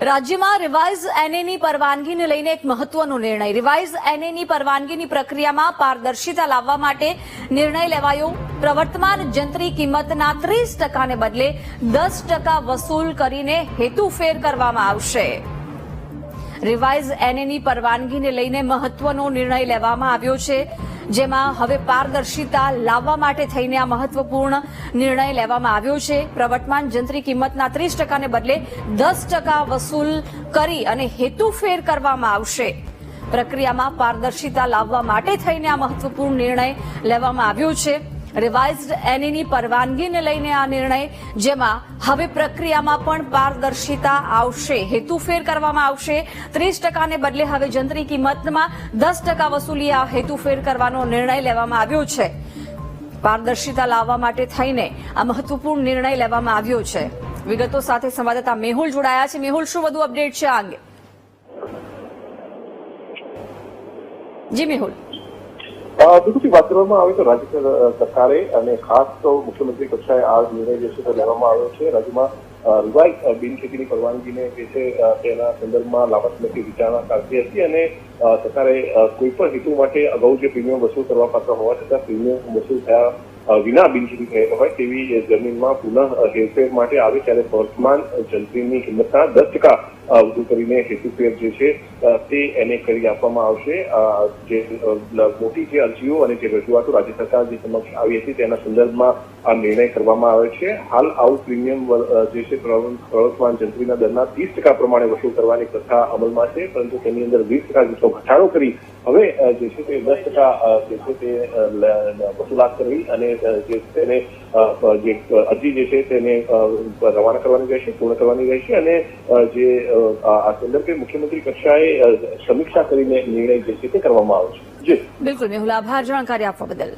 રાજ્યમાં રિવાઇઝ એનએની પરવાનગીને લઈને એક મહત્વનો નિર્ણય. રિવાઇઝ એનએની પરવાનગીની પ્રક્રિયામાં પારદર્શિતા લાવવા માટે નિર્ણય લેવાયો. પ્રવર્તમાન જંત્રી કિંમતના ત્રીસ ટકાને બદલે દસ ટકા વસૂલ કરીને હેતુફેર કરવામાં આવશે. રિવાઇઝ એનએની પરવાનગીને લઈને મહત્વનો નિર્ણય લેવામાં આવ્યો છે. જેમાં હવે પારદર્શિતા લાવવા માટે થઈને આ મહત્વપૂર્ણ નિર્ણય લેવામાં આવ્યો છે. પ્રવર્તમાન જંત્રી કિંમતના ત્રીસ ટકાને બદલે દસ ટકા વસૂલ કરી અને હેતુફેર કરવામાં આવશે. પ્રક્રિયામાં પારદર્શિતા લાવવા માટે થઈને આ મહત્વપૂર્ણ નિર્ણય લેવામાં આવ્યો છે. રિવાઇઝડ એનીની પરવાનગીને લઈને આ નિર્ણય, જેમાં હવે પ્રક્રિયામાં પણ પારદર્શિતા આવશે હેતુફેર કરવામાં આવશે. ત્રીસ ટકાને બદલે હવે જંત્રી કિંમતમાં દસ ટકા વસૂલી આ હેતુફેર કરવાનો નિર્ણય લેવામાં આવ્યો છે. પારદર્શિતા લાવવા માટે થઈને આ મહત્વપૂર્ણ નિર્ણય લેવામાં આવ્યો છે. વિગતો સાથે સંવાદદાતા મેહુલ જોડાયા છે. મેહુલ, શું વધુ અપડેટ છે આ અંગે? જી, મેહુલ. બિલકુલથી વાત કરવામાં આવે તો રાજ્ય સરકારે અને ખાસ તો મુખ્યમંત્રી કક્ષાએ આ નિર્ણય જે છે તે લેવામાં આવ્યો છે. રાજ્યમાં રિવાઇઝ બિનખેતીની પરવાનગીને જે છે તેના સંદર્ભમાં સમયથી વિચારણા ચાલતી હતી અને સરકારે કોઈ પણ હેતુ માટે અગાઉ જે પ્રીમિયમ વસૂલ કરવા પાત્ર હોવા છતાં પ્રીમિયમ વસૂલ થયા વિના બિનખેતી હોય તેવી જમીનમાં પુનઃ હેરફેર માટે આવે ત્યારે વર્તમાન જંત્રીની કિંમતના દસ ટકા વધુ કરીને હેતુફેર જે છે તે એને કરી આપવામાં આવશે. જે મોટી જે અરજીઓ અને જે રજૂઆતો રાજ્ય સરકાર જે સમક્ષ આવી હતી તેના સંદર્ભમાં આ નિર્ણય કરવામાં આવે છે. હાલ આવું પ્રીમિયમ જે છે પ્રવર્તમાન જંત્રીના દરના ત્રીસ ટકા પ્રમાણે વસૂલ કરવાની પ્રથા અમલમાં છે, પરંતુ તેની અંદર વીસ ટકા જેટલો ઘટાડો કરી હવે જે છે તે દસ ટકા જે છે તે વસૂલાત કરવી અને જે તેને જે અરજી જે છે તેને રવાના કરવાની રહેશે, પૂર્ણ કરવાની રહેશે અને જે આ સંદર્ભે મુખ્યમંત્રી કક્ષાએ સમીક્ષા કરીને નિર્ણય જે છે તે કરવામાં આવશે જી. બિલકુલ, મેહુલ, આભાર, જાણકારી આપવા બદલ.